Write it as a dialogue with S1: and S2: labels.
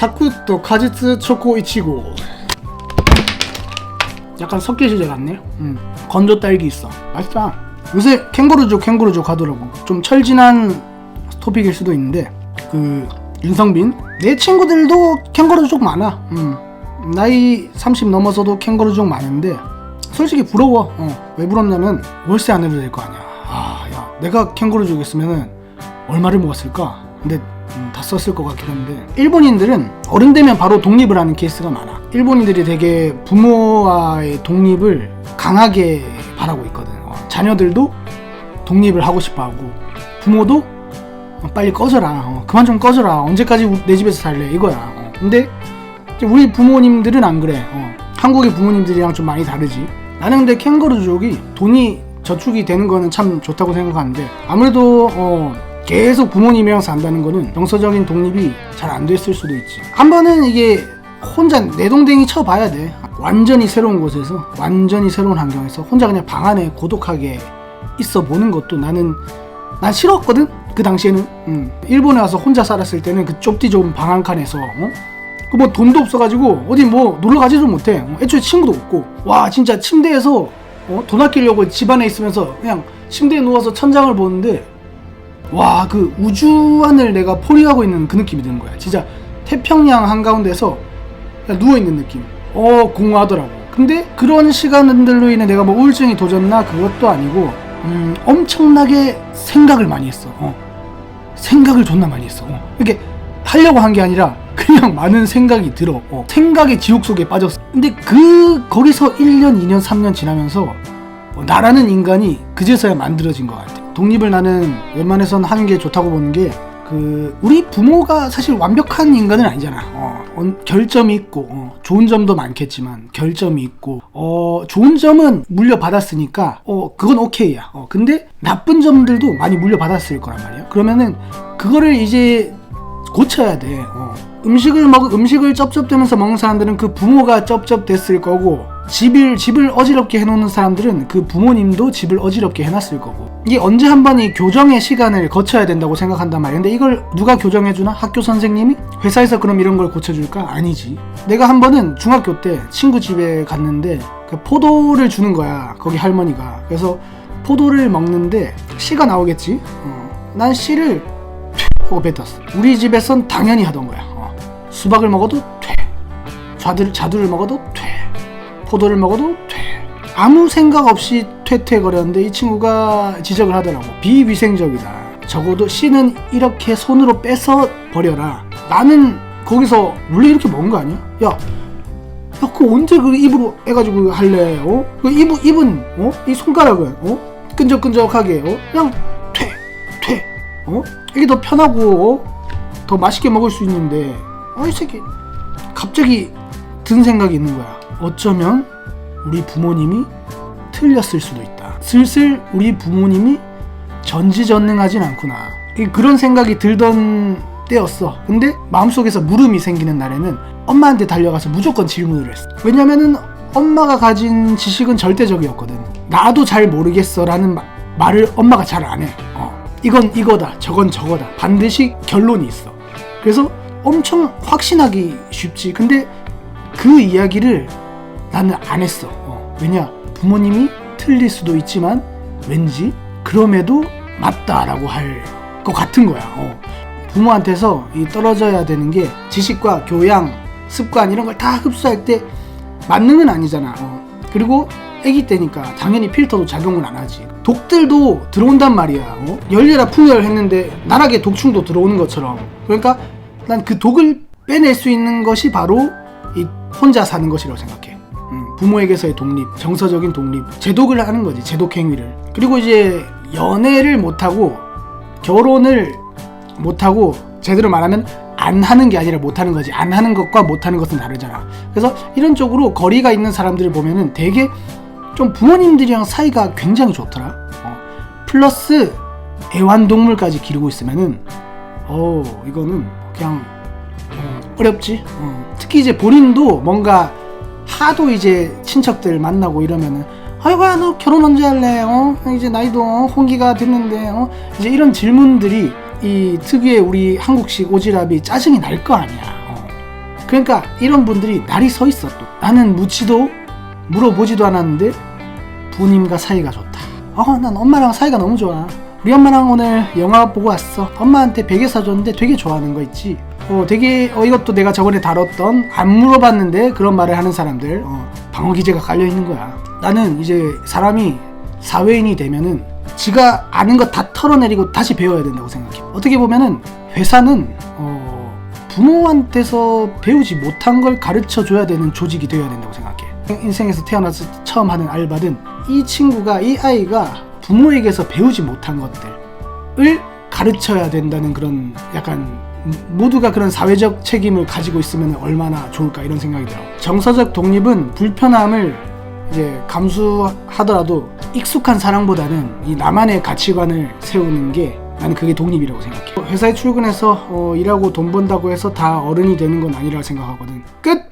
S1: 사쿠또 카지츠 초코 이치고. 약간 석계시제 같네. 음. 건조 딸기 있어. 맛있다. 요새 캥거루족 캥거루족 하더라고. 좀 철진한 토픽일 수도 있는데 그 윤성빈? 내 친구들도 캥거루족 많아. 음. 나이 30 넘어서도 캥거루족 많은데 솔직히 부러워. 어. 왜 부럽냐면 월세 안 내도 될 거 아니야. 아 야 내가 캥거루족이었으면은 얼마를 모았을까? 근데 음, 다 썼을 것 같긴 한데 일본인들은 어른 되면 바로 독립을 하는 케이스가 많아. 일본인들이 되게 부모와의 독립을 강하게 바라고 있거든. 어, 자녀들도 독립을 하고 싶어 하고 부모도 어, 빨리 꺼져라. 어, 그만 좀 꺼져라. 언제까지 우- 내 집에서 살래? 이거야. 어, 근데 우리 부모님들은 안 그래. 어, 한국의 부모님들이랑 좀 많이 다르지. 나는 근데 캥거루족이 돈이 저축이 되는 거는 참 좋다고 생각하는데 아무래도 어, 계속 부모님이랑 산다는 거는 정서적인 독립이 잘 안 됐을 수도 있지 한 번은 이게 혼자 내동댕이 쳐봐야 돼 완전히 새로운 곳에서 완전히 새로운 환경에서 혼자 그냥 방 안에 고독하게 있어 보는 것도 나는 난 싫었거든 그 당시에는 음. 일본에 와서 혼자 살았을 때는 그 좁디 좁은 방 한 칸에서 어? 그뭐 돈도 없어가지고 어디 뭐 놀러 가지도 못해 어, 애초에 친구도 없고 와 진짜 침대에서 어? 돈 아끼려고 집안에 있으면서 그냥 침대에 누워서 천장을 보는데 와 그 우주안을 내가 포리하고 있는 그 느낌이 드는 거야 진짜 태평양 한가운데서 누워있는 느낌 어 공허하더라고 근데 그런 시간들로 인해 내가 뭐 우울증이 도졌나 그것도 아니고 음, 엄청나게 생각을 많이 했어 어. 생각을 존나 많이 했어 어. 이렇게 하려고 한 게 아니라 그냥 많은 생각이 들어 어. 생각의 지옥 속에 빠졌어 근데 그 거기서 1년 2년 3년 지나면서 어, 나라는 인간이 그제서야 만들어진 것 같아. 독립을 나는 웬만해선 하는 게 좋다고 보는 게, 그, 우리 부모가 사실 완벽한 인간은 아니잖아. 어, 언- 결점이 있고, 어, 좋은 점도 많겠지만, 결점이 있고, 어, 좋은 점은 물려받았으니까, 어, 그건 오케이야. 어, 근데 나쁜 점들도 많이 물려받았을 거란 말이야. 그러면은, 그거를 이제 고쳐야 돼. 어. 음식을 먹 음식을 쩝쩝대면서 먹는 사람들은 그 부모가 쩝쩝댔을 거고 집을 집을 어지럽게 해놓는 사람들은 그 부모님도 집을 어지럽게 해놨을 거고 이게 언제 한 번 이 교정의 시간을 거쳐야 된다고 생각한단 말이야. 근데 이걸 누가 교정해주나? 학교 선생님이? 회사에서 그럼 이런 걸 고쳐줄까? 아니지. 내가 한 번은 중학교 때 친구 집에 갔는데 그 포도를 주는 거야. 거기 할머니가. 그래서 포도를 먹는데 씨가 나오겠지. 어. 난 씨를 하고 뱉었어. 우리 집에선 당연히 하던 거야. 어. 수박을 먹어도 돼. 자두를, 자두를 먹어도 돼. 포도를 먹어도 돼. 아무 생각 없이 퇴퇴거렸는데 이 친구가 지적을 하더라고. 비위생적이다. 적어도 씨는 이렇게 손으로 빼서 버려라. 나는 거기서 원래 이렇게 먹은 거 아니야? 야, 야, 그 언제 그 입으로 해가지고 할래? 어? 그 입, 입은, 어? 이 손가락은, 어? 끈적끈적하게, 어? 그냥 퇴, 퇴, 어? 이게 더 편하고, 어? 더 맛있게 먹을 수 있는데, 어, 이 새끼. 갑자기 든 생각이 있는 거야. 어쩌면 우리 부모님이 틀렸을 수도 있다. 슬슬 우리 부모님이 전지전능하진 않구나. 이- 그런 생각이 들던 때였어. 근데 마음속에서 물음이 생기는 날에는 엄마한테 달려가서 무조건 질문을 했어. 왜냐면은 엄마가 가진 지식은 절대적이었거든. 나도 잘 모르겠어라는 마- 말을 엄마가 잘 안 해. 어. 이건 이거다, 저건 저거다. 반드시 결론이 있어. 그래서 엄청 확신하기 쉽지. 근데 그 이야기를 나는 안 했어. 어. 왜냐? 부모님이 틀릴 수도 있지만 왠지 그럼에도 맞다라고 할 것 같은 거야. 어. 부모한테서 이 떨어져야 되는 게 지식과 교양, 습관 이런 걸 다 흡수할 때 만능은 아니잖아. 어. 그리고 아기 때니까 당연히 필터도 작용을 안 하지. 독들도 들어온단 말이야. 어? 열려라 풍열 했는데 나락에 독충도 들어오는 것처럼. 그러니까 난 그 독을 빼낼 수 있는 것이 바로 이 혼자 사는 것이라고 생각해. 음, 부모에게서의 독립, 정서적인 독립, 제독을 하는 거지, 제독 행위를. 그리고 이제 연애를 못하고 결혼을 못하고 제대로 말하면 안 하는 게 아니라 못 하는 거지. 안 하는 것과 못 하는 것은 다르잖아. 그래서 이런 쪽으로 거리가 있는 사람들을 보면은 되게 좀 부모님들이랑 사이가 굉장히 좋더라. 어, 플러스 애완동물까지 기르고 있으면은 어 이거는 그냥 어, 어렵지. 어. 특히 이제 본인도 뭔가 하도 이제 친척들 만나고 이러면은 아이고 야 너 결혼 언제 할래? 어 이제 나이도 어, 홍기가 됐는데 어 이제 이런 질문들이 이 특유의 우리 한국식 오지랖이 짜증이 날 거 아니야. 어. 그러니까 이런 분들이 날이 서 있어 또 나는 묻지도 물어보지도 않았는데 부모님과 사이가 좋다 어난 엄마랑 사이가 너무 좋아 우리 엄마랑 오늘 영화 보고 왔어 엄마한테 베개 사줬는데 되게 좋아하는 거 있지 어 되게 어 이것도 내가 저번에 다뤘던 안 물어봤는데 그런 말을 하는 사람들 어, 방어 기제가 깔려 있는 거야 나는 이제 사람이 사회인이 되면은 지가 아는 거다 털어내리고 다시 배워야 된다고 생각해. 어떻게 보면은 회사는 어, 부모한테서 배우지 못한 걸 가르쳐 줘야 되는 조직이 되어야 된다고 생각해. 인생에서 태어나서 처음 하는 알바든 이 친구가 이 아이가 부모에게서 배우지 못한 것들을 가르쳐야 된다는 그런 약간 모두가 그런 사회적 책임을 가지고 있으면 얼마나 좋을까 이런 생각이 들어. 정서적 독립은 불편함을 이제 감수하더라도 익숙한 사랑보다는 이 나만의 가치관을 세우는 게 나는 그게 독립이라고 생각해. 회사에 출근해서 어, 일하고 돈 번다고 해서 다 어른이 되는 건 아니라고 생각하거든. 끝!